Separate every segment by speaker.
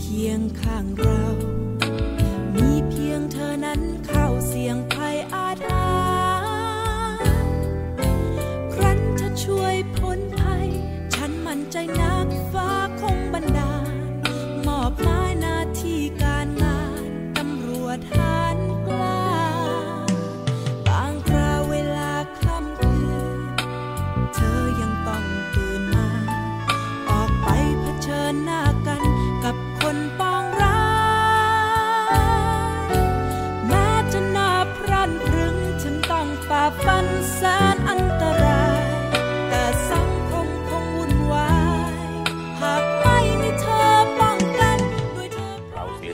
Speaker 1: เคียงข้างเรา มีเพียงเธอนั้นเข้าเสียงภัยอาถรรพ์ครั้นจะช่วยพ้นภัย ฉันมั่นใจนักฟ้า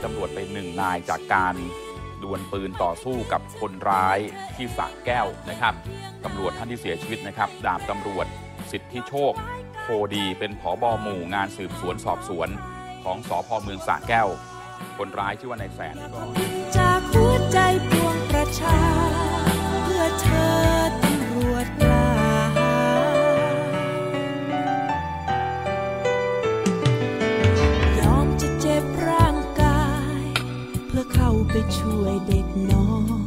Speaker 1: ตำรวจไปหนึ่งนาย
Speaker 2: จากการดวลปืนต่อสู้กับคนร้ายที่สระแก้วนะครับตำรวจท่านที่เสียชีวิตนะครับ ดาบตำรวจสิทธิโชคโคดีเป็นผอบอหมู่งานสืบสวนสอบสวนของสอพอเมืองสะแก้ว คนร้ายชื่อว่านายแสน
Speaker 1: จากหัวใจปวงประชา ช่วยเด็กน้อย